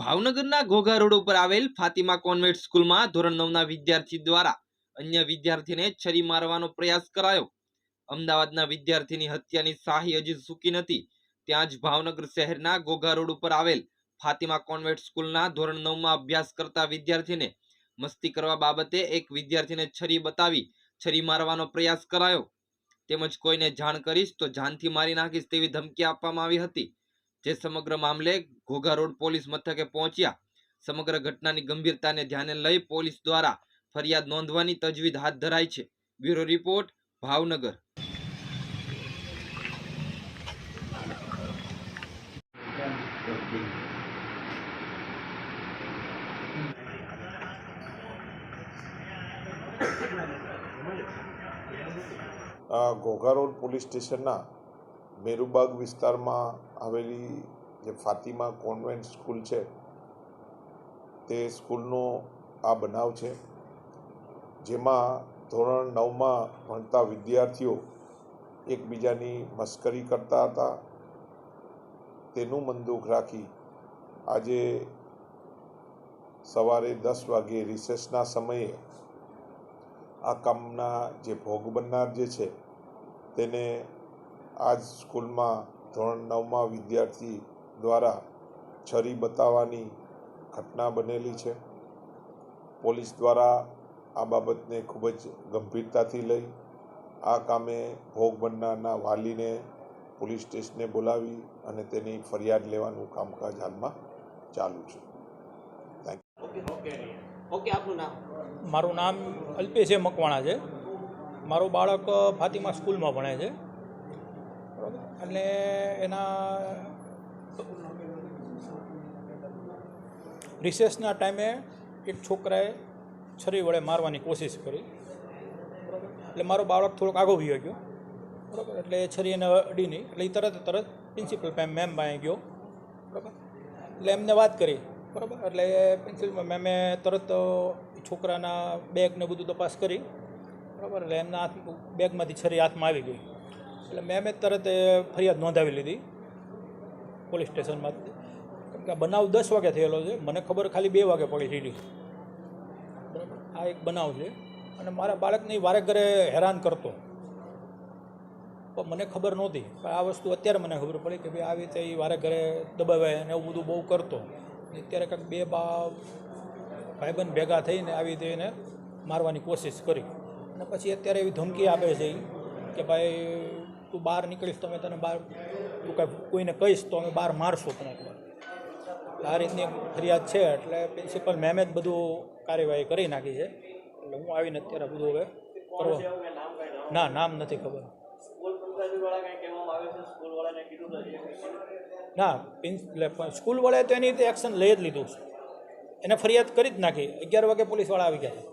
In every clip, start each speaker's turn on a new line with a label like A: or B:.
A: ભાવનગરના ઘોઘા રોડ ઉપર આવેલ ફાતિમા કોન્વેન્ટ સ્કૂલમાં ધોરણ નવના વિદ્યાર્થી દ્વારા અન્ય વિદ્યાર્થીને છરી મારવાનો પ્રયાસ કરાયો. અમદાવાદના વિદ્યાર્થીની હત્યાની શાહી હજી સૂકી નથી. ત્યાં જ ભાવનગર શહેરના ઘોઘા રોડ ઉપર આવેલ ફાતિમા કોન્વેન્ટ સ્કૂલના ધોરણ નવમાં અભ્યાસ કરતા વિદ્યાર્થીને મસ્તી કરવા બાબતે એક વિદ્યાર્થીને છરી બતાવી છરી મારવાનો પ્રયાસ કરાયો. તેમજ કોઈને જાણ કરીશ તો જાનથી મારી નાખીશ તેવી ધમકી આપવામાં આવી હતી. જે સમગ્ર મામલે ઘોઘા રોડ પોલીસ મથકે પહોંચ્યા. સમગ્ર ઘટનાની ગંભીરતાને ધ્યાને લઈ પોલીસ દ્વારા ફરિયાદ નોંધવાની તજવીજ હાથ ધરાઈ છે. Bureau report, Bhavnagar.
B: Ghogha road police સ્ટેશનના મેરુબાગ વિસ્તારમાં આવેલી જે ફાતિમા કોન્વેન્ટ સ્કૂલ છે, તે સ્કૂલનો આ બનાવ છે. જેમાં ધોરણ નવમાં ભણતા વિદ્યાર્થીઓ એકબીજાની મસ્કરી કરતા હતા. તેનું મનદુખ રાખી આજે સવારે દસ વાગે રિસેસના સમયે આ કામના જે ભોગ બનનાર જે છે, તેને આ જ સ્કૂલમાં ધોરણ નવમાં વિદ્યાર્થી દ્વારા છરી બતાવવાની ઘટના બનેલી છે. પોલીસ દ્વારા આ બાબતને ખૂબ જ ગંભીરતાથી લઈ આ કામે ભોગ બનનારના વાલીને પોલીસ સ્ટેશને બોલાવી અને તેની ફરિયાદ લેવાનું કામકાજ હાલમાં ચાલુ છે.
C: ઓકે આપનું નામ?
D: મારું નામ અલ્પેશ એ મકવાણા છે. મારું બાળક ફાતિમા સ્કૂલમાં ભણે છે. એટલે એના રિસેસના ટાઈમે એક છોકરાએ છરી વડે મારવાની કોશિશ કરી. બરોબર એટલે મારો બાળક થોડોક આગો વયો ગયો. બરાબર? એટલે છરી એને અડી નહીં. એટલે એ તરત તરત પ્રિન્સિપલ મેમ પાસે ગયો. બરાબર? એટલે એમને વાત કરી. બરાબર? એટલે પ્રિન્સિપલ મેમે તરત છોકરાના બેગને બધું તપાસ કરી. બરાબર? એટલે એમના હાથ બેગમાંથી છરી હાથમાં આવી ગઈ. એટલે મેમે તરત એ ફરિયાદ નોંધાવી લીધી. પોલીસ સ્ટેશનમાંથી કેમ કે બનાવ દસ વાગે થયેલો છે. મને ખબર ખાલી બે વાગે પડી સીધી બરાબર? આ એક બનાવ છે. અને મારા બાળકને વારે ઘરે હેરાન કરતો. પણ મને ખબર નહોતી. પણ આ વસ્તુ અત્યારે મને ખબર પડી કે ભાઈ આવી રીતે એ વારે ઘરે દબાવે અને એવું બધું બહુ કરતો. અત્યારે કંઈક બે બા ભાઈબંધ ભેગા થઈને આવી રીતે એને મારવાની કોશિશ કરી. અને પછી અત્યારે એવી ધમકી આપે છે કે ભાઈ તું બહાર નીકળીશ તો અમે તને બહાર તું કાંઈ કોઈને કહીશ તો અમે બહાર મારશું તને એકવાર. આ રીતની ફરિયાદ છે, એટલે પ્રિન્સિપલ મેમે જ બધું કાર્યવાહી કરી નાખી છે. એટલે હું આવીને અત્યારે બધું હવે કરવા ના, નામ નથી ખબર. ના પ્રિન્સ એટલે પણ સ્કૂલ તો એની રીતે એક્શન લઈ જ લીધું છે. એને ફરિયાદ કરી જ નાખી. અગિયાર વાગે પોલીસવાળા આવી ગયા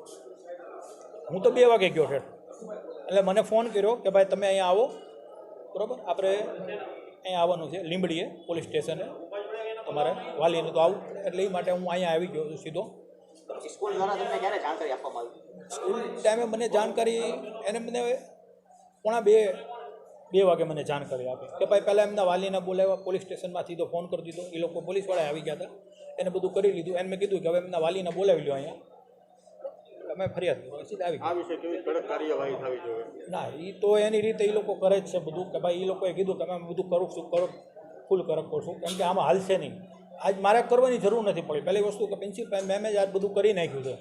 D: હું તો બે વાગે ગયો છે એટલે મને ફોન કર્યો કે ભાઈ તમે અહીંયા આવો. બરાબર? આપણે અહીંયા આવવાનું છે લીંબડીએ પોલીસ સ્ટેશને. તમારે વાલીને તો આવું એટલે એ માટે હું અહીંયા આવી ગયો છું સીધો.
C: સ્કૂલ
D: ટાઈમે મને જાણકારી એને મને પોણા બે બે વાગે મને જાણકારી આપી. કે ભાઈ પહેલાં એમના વાલીને બોલાવ્યા પોલીસ સ્ટેશનમાંથી તો ફોન કરી દીધો. એ લોકો પોલીસવાળા આવી ગયા હતા. એને બધું કરી લીધું. એને મેં કીધું કે હવે એમના વાલીને બોલાવી લો અહીંયા. અમે ફરિયાદ કરી સીધા આવી ગયા.
E: વિશે કેવી કડક કાર્યવાહી થવી જોઈએ?
D: ના એ તો એની રીતે એ લોકો કરે જ છે બધું કે ભાઈ એ લોકોએ કીધું કે અમે બધું કરું છું કરો ફૂલ કરકો છું કેમ કે આમાં હાલશે નહીં. આજ મારે કરવાની જરૂર નથી પડી. પહેલી વસ્તુ કે પ્રિન્સિપલ મેમે જ આ બધું કરી નાખ્યું છે.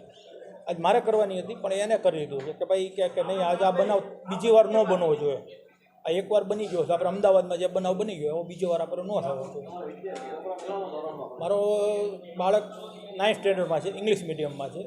D: આજ મારે કરવાની હતી પણ એને કરી દીધું છે કે ભાઈ કે કે નહીં આજ આ બનાવ બીજી વાર ન બનવો જોઈએ. આ એકવાર બની ગયો છે. આપણે અમદાવાદમાં જે બનાવ બની ગયો એવો બીજી વાર આપણે ન થવો જોઈએ. મારો બાળક નાઇન્થ સ્ટેન્ડર્ડમાં છે ઇંગ્લિશ મીડિયમમાં છે.